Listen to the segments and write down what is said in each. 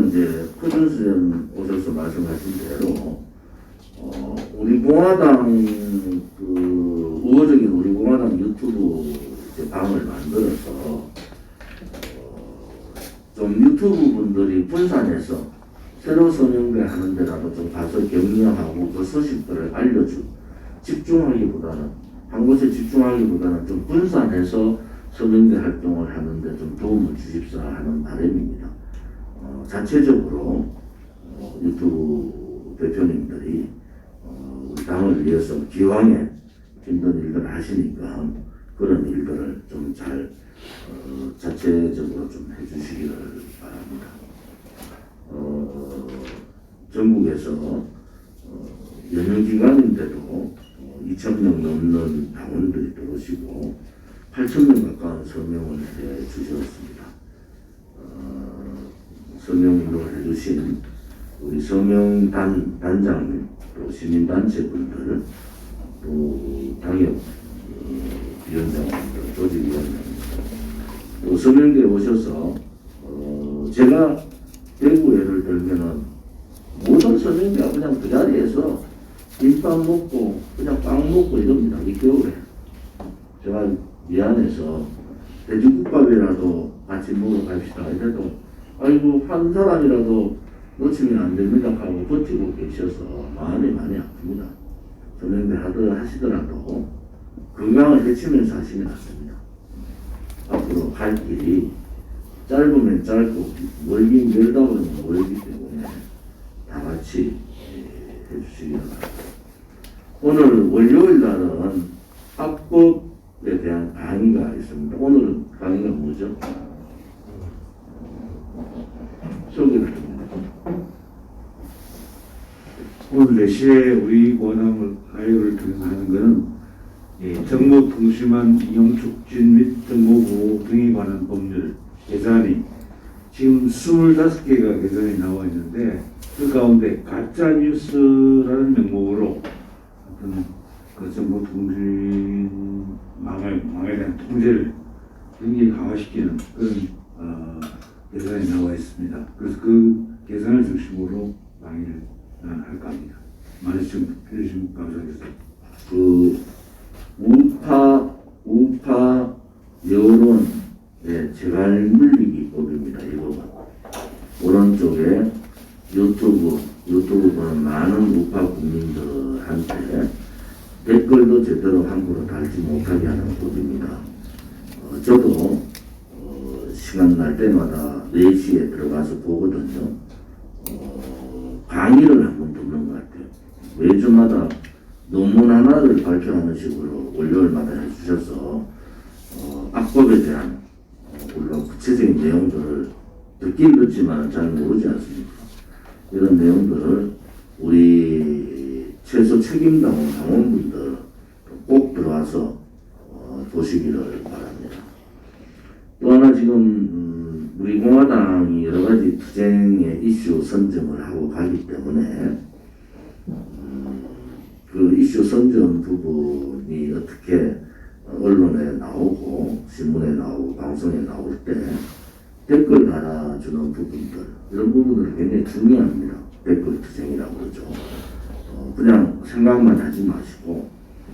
우선은 이제 코준수전 오셔서 말씀하신 대로 어, 우리 공화당 그 우호적인 우리 공화당 유튜브 이제 방을 만들어서 어, 좀 유튜브 분들이 분산해서 새로 서명대 하는 데라도 좀 가서 격려하고 그 소식들을 알려주 집중하기보다는 한 곳에 집중하기보다는 좀 분산해서 서명대 활동을 하는데 좀 도움을 주십사 하는 바람입니다. 어, 자체적으로 어, 유튜브 대표님들이 어, 우리 당을 위해서 기왕에 힘든 일들을 하시니까 그런 일들을 좀 잘 어, 자체적으로 좀 해주시기를 바랍니다. 어, 전국에서 어, 연휴 기간인데도 어, 2,000명 넘는 당원들이 들어오시고 8,000명 가까운 서명을 해 주셨습니다. 어, 서명 운동을 해주신 우리 서명단 단장 또 시민단체분들 또 당협 어, 위원장님들 조직위원장님들 또 서명대에 오셔서 어, 제가 대구 예를 들면은 모든 서명대가 그냥 그 자리에서 김밥 먹고 그냥 빵 먹고 이럽니다. 이 겨울에. 제가 미안해서 돼지국밥이라도 같이 먹으러 갑시다. 이래도 아이고 한 사람이라도 놓치면 안 됩니다 하고 버티고 계셔서 마음이 많이 아픕니다 서명대 하더 하시더라도 건강을 해치면서 하시면 안 됩니다 앞으로 갈 길이 짧으면 짧고 멀긴 멀다 보면 멀기 때문에 다 같이 예, 해주시기 바랍니다. 오늘 월요일 날은 합법에 대한 강의가 있습니다. 오늘은 강의가 뭐죠? 소개를 좀 오늘 4시에 우리 원함을 라이브를 통해서 하는 것은 예, 정보통신망 이용 촉진 및 정보보호 등에 관한 법률 개선이 지금 25개가 개선이 나와 있는데 그 가운데 가짜뉴스라는 명목으로 어떤 그 정보통신망을 망에 대한 통제를 굉장히 강화시키는 그런 어, 개선이 나와 있습니다. 그래서 그 개선을 중심으로 강의를 어, 할까 합니다. 많이 좀 해주시면 감사하겠습니다. 그 우파 우파 여론 의 재발 물리기 법입니다. 이거는 오른쪽에 유튜브 유튜브 보는 많은 우파 국민들한테 댓글도 제대로 함부로 달지 못하게 하는 법입니다. 어, 저도 어, 시간 날 때마다 4시에 들어가서 보거든요. 어, 강의를 한 번 듣는 것 같아요. 매주마다 논문 하나를 발표하는 식으로 월요일마다 해주셔서 어, 악법에 대한 어, 물론 구체적인 내용들을 듣긴 듣지만 잘 모르지 않습니까? 이런 내용들을 우리 최소 책임당원 당원분들 꼭 들어와서 어, 보시기를 바랍니다. 또 하나 지금 음, 우리 공화당이 여러 가지 투쟁의 이슈 선점을 하고 가기 때문에 음, 그 이슈 선점 부분이 어떻게 언론에 나오고 신문에 나오고 방송에 나올 때 댓글 달아주는 부분들 이런 부분들이 굉장히 중요합니다. 댓글 투쟁이라고 그러죠. 어, 그냥 생각만 하지 마시고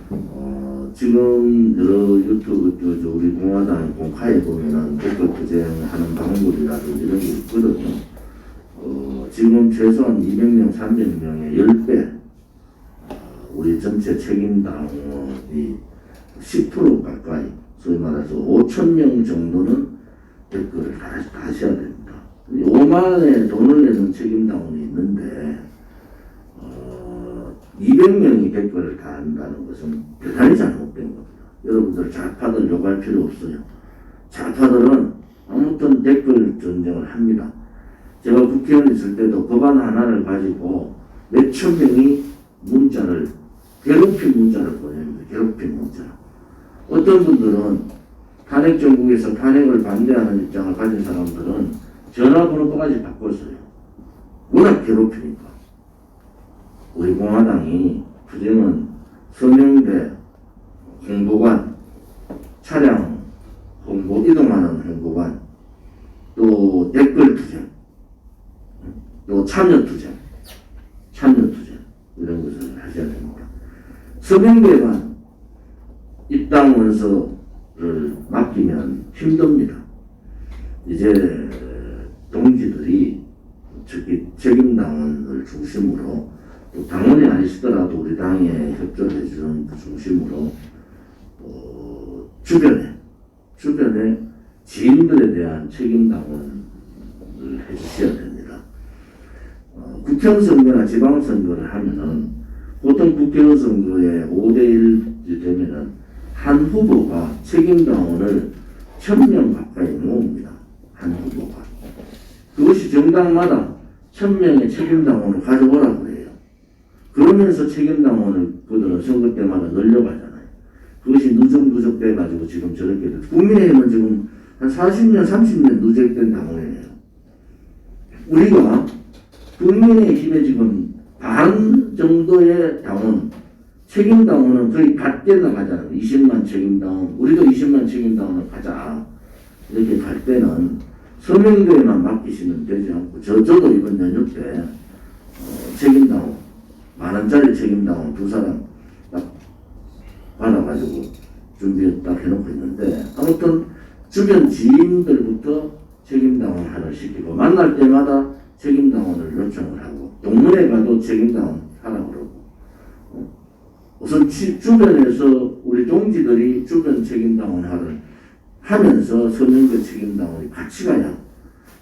어, 지금 여러 유튜브 저, 저 우리 공화당 공카에 보면은 댓글 투쟁하는 방법이라든지 이런 게 있거든요. 어, 지금 최소한 200명, 300명의 10배 우리 전체 책임당원이 10% 가까이 소위 말해서 5천 명 정도는 댓글을 다, 다 하셔야 됩니다. 5만의 돈을 내는 책임당원이 있는데 어, 200명이 댓글을 다 한다는 것은 대단히 잘못된 겁니다. 여러분들 좌파들 욕할 필요 없어요. 좌파들은 아무튼 댓글 전쟁을 합니다. 제가 국회의원 있을 때도 법안 하나를 가지고 몇천 명이 문자를 괴롭힌 문자를 보냅니다. 괴롭힌 문자. 어떤 분들은 탄핵 정국에서 탄핵을 반대하는 입장을 가진 사람들은 전화번호까지 바꿨어요. 워낙 괴롭히니까. 우리 공화당이 투쟁은 서명대 홍보관, 차량 홍보 이동하는 홍보관, 또 댓글 투쟁, 또 참여 투쟁, 참여 투쟁 이런 것을 하셔야 됩니다. 서명대만 입당 원서를 맡기면 힘듭니다. 이제 동지들이 특히 책임당원을 중심으로 또 당원이 아니시더라도 우리 당에 협조를 해주는 그 중심으로 어, 주변에 주변에 지인들에 대한 책임 당원을 해주셔야 됩니다. 어, 국회의원 선거나 지방 선거를 하면은 보통 국회의원 선거에 5대1 되면은 한 후보가 책임 당원을 1000명 가까이 모읍니다. 한 후보가. 그것이 정당마다 1000명의 책임 당원을 가져오라고 해요. 그러면서 책임당원을 그들은 선거 때마다 늘려가잖아요. 그것이 누적 누적 돼가지고 지금 저렇게 됐 국민의힘은 지금 한 40년, 30년 누적된 당원이에요. 우리가 국민의힘에 지금 반 정도의 당원, 책임당원은 거의 갓대 나가잖아요. 20만 책임당원, 우리도 20만 책임당원을 가자. 이렇게 갈 때는 서명대에만 맡기시면 되지 않고, 저, 저도 이번 연휴 때, 어, 책임당원, 만 원짜리 책임당원 두 사람 딱 받아가지고 준비 딱 해놓고 있는데, 아무튼 주변 지인들부터 책임당원 하나 시키고, 만날 때마다 책임당원을 요청을 하고, 동문회 가도 책임당원 하라고 그러고, 어? 우선 지- 주변에서 우리 동지들이 주변 책임당원 하를 하면서 서명대 책임당원이 같이 가야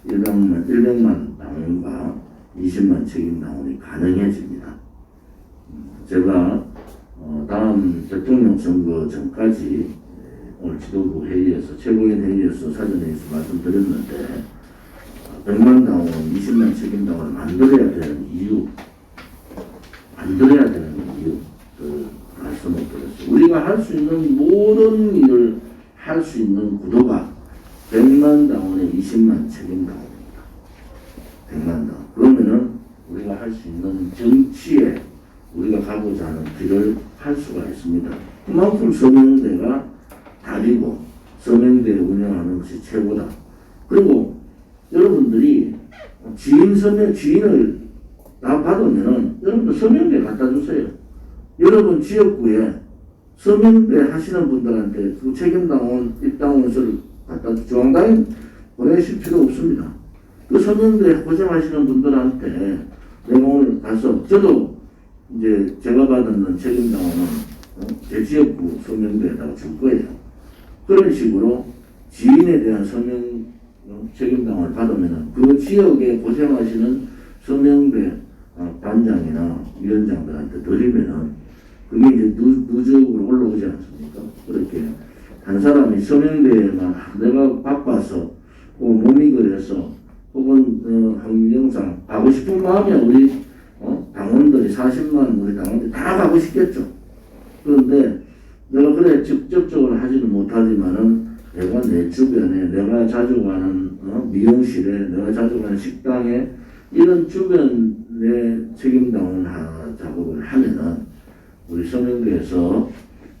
100만, 100만 당원과 20만 책임당원이 가능해집니다. 음, 제가 어, 다음 대통령 선거 전까지 에, 오늘 지도부 회의에서 최고위원 회의에서 사전회의에서 말씀드렸는데 어, 100만 당원, 20만 책임당원을 만들어야 되는 이유 만들어야 되는 이유 그 말씀을 드렸어요. 우리가 할 수 있는 모든 일을 할 수 있는 구도가 100만 당원에 20만 책임당원입니다. 100만 당원. 그러면은 우리가 할 수 있는 정치에 우리가 길을 할 수가 있습니다. 그만큼 서명대가 답이고 서명대 운영하는 것이 최고다. 그리고 여러분들이 지인 서명 지인을 다 받으면은 여러분들 서명대 갖다 주세요. 여러분 지역구에 서명대 하시는 분들한테 그 책임당원 입당원서를 갖다 주- 중앙당에 보내실 필요 없습니다. 그 서명대 고생하시는 분들한테 오늘 가서 저도 이제 제가 받는 책임당원은 어, 제 지역구 서명대에다가 줄 거예요. 그런 식으로 지인에 대한 서명 어, 책임당원을 받으면은 그 지역에 고생하시는 서명대 어, 반장이나 위원장들한테 드리면은 그게 이제 누, 누적으로 올라오지 않습니까? 그렇게 한 사람이 서명대에만 내가 바빠서 혹은 몸이 그래서 혹은 어, 항영상 가고 싶은 마음이 우리 어? 당원들이 40만 우리 당원들이 다 가고 싶겠죠. 그런데 내가 그래 직접적으로 하지는 못하지만은 내가 내 주변에 내가 자주 가는 어? 미용실에 내가 자주 가는 식당에 이런 주변의 책임당원 하- 작업을 하면은 우리 서명대에서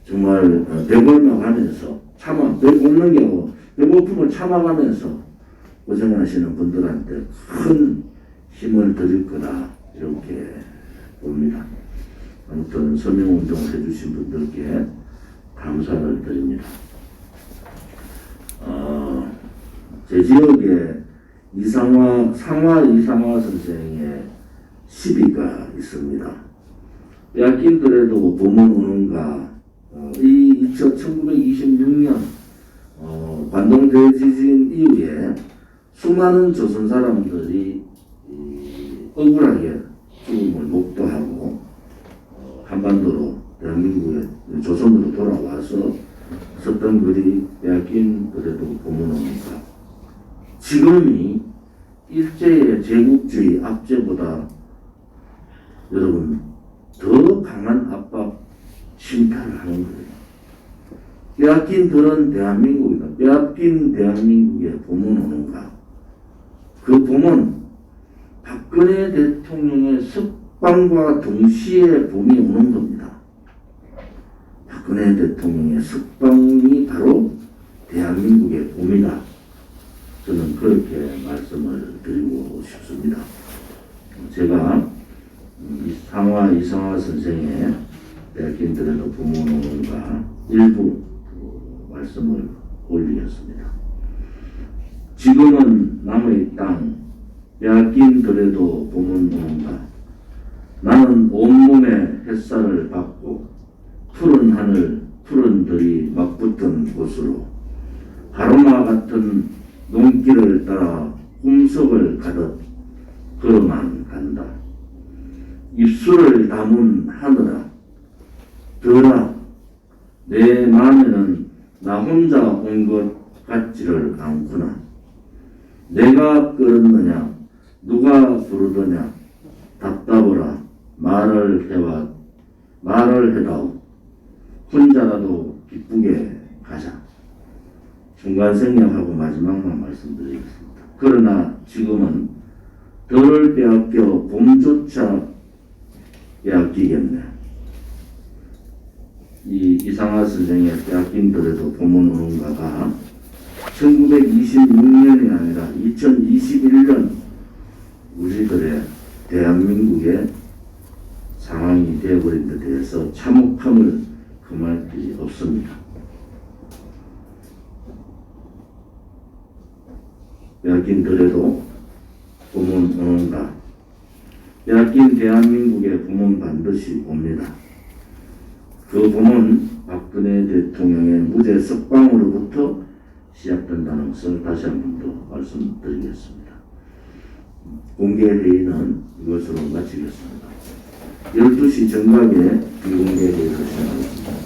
정말 어, 배골망하면서 참아 배 굶는 게 아니고 배고픔을 참아가면서 고생하시는 분들한테 큰 힘을 드릴 거다 이렇게 봅니다. 아무튼 서명운동을 해주신 분들께 감사를 드립니다. 어, 제 지역에 이상화 상화 이상화 선생의 시비가 있습니다. 빼앗긴더라도 보면 오는가 어, 이 1926년 어, 관동 대지진 이후에 수많은 조선 사람들이 이, 억울하게 죽음을 목도하고 어, 한반도로 대한민국에 조선으로 돌아와서 썼던 글이 빼앗긴 그래도 오는가 지금이 일제의 제국주의 압제보다 여러분 더 강한 압박 심판을 하는 거예요. 빼앗긴 들은 대한민국이다. 빼앗긴 대한민국의 봄은 오는가? 그 봄은 박근혜 대통령의 석방과 동시에 봄이 오는 겁니다. 박근혜 대통령의 석방이 바로 대한민국의 봄이다. 저는 그렇게 말씀을 드리고 싶습니다. 제가 음, 이상화 이상화 선생의 대학인들에도 부모농가 일부 그 말씀을 올리겠습니다. 지금은 남의 땅 대학인들에도 부모농가 나는 온몸에 햇살을 받고 푸른 하늘 푸른 들이 막붙은 곳으로 가로마 같은 농길을 따라 꿈속을 가듯 걸어만 간다. 입술을 담은 하늘아, 들아, 내 마음에는 나 혼자 온 것 같지를 않구나. 내가 끌었느냐, 누가 부르더냐, 답답하라, 말을 해와, 말을 해다오. 혼자라도 기쁘게 가자. 중간 생략하고 마지막만 말씀드리겠습니다. 그러나 지금은 덜 빼앗겨 봄조차 빼앗기겠네. 이 이상하 선생의 빼앗긴 들에도 봄은 오는가가 1926년이 아니라 2021년 우리들의 대한민국의 상황이 되어버린 데 대해서 참혹함을 금할 길이 없습니다. 빼앗긴 들에도 봄은 오는가. 빼앗긴 대한민국의 봄은 반드시 옵니다. 그 봄은 박근혜 대통령의 무죄 석방으로부터 시작된다는 것을 다시 한 번 더 말씀드리겠습니다. 공개 회의는 이것으로 마치겠습니다. 12시 정각에 비공개 회의를 시작하겠습니다.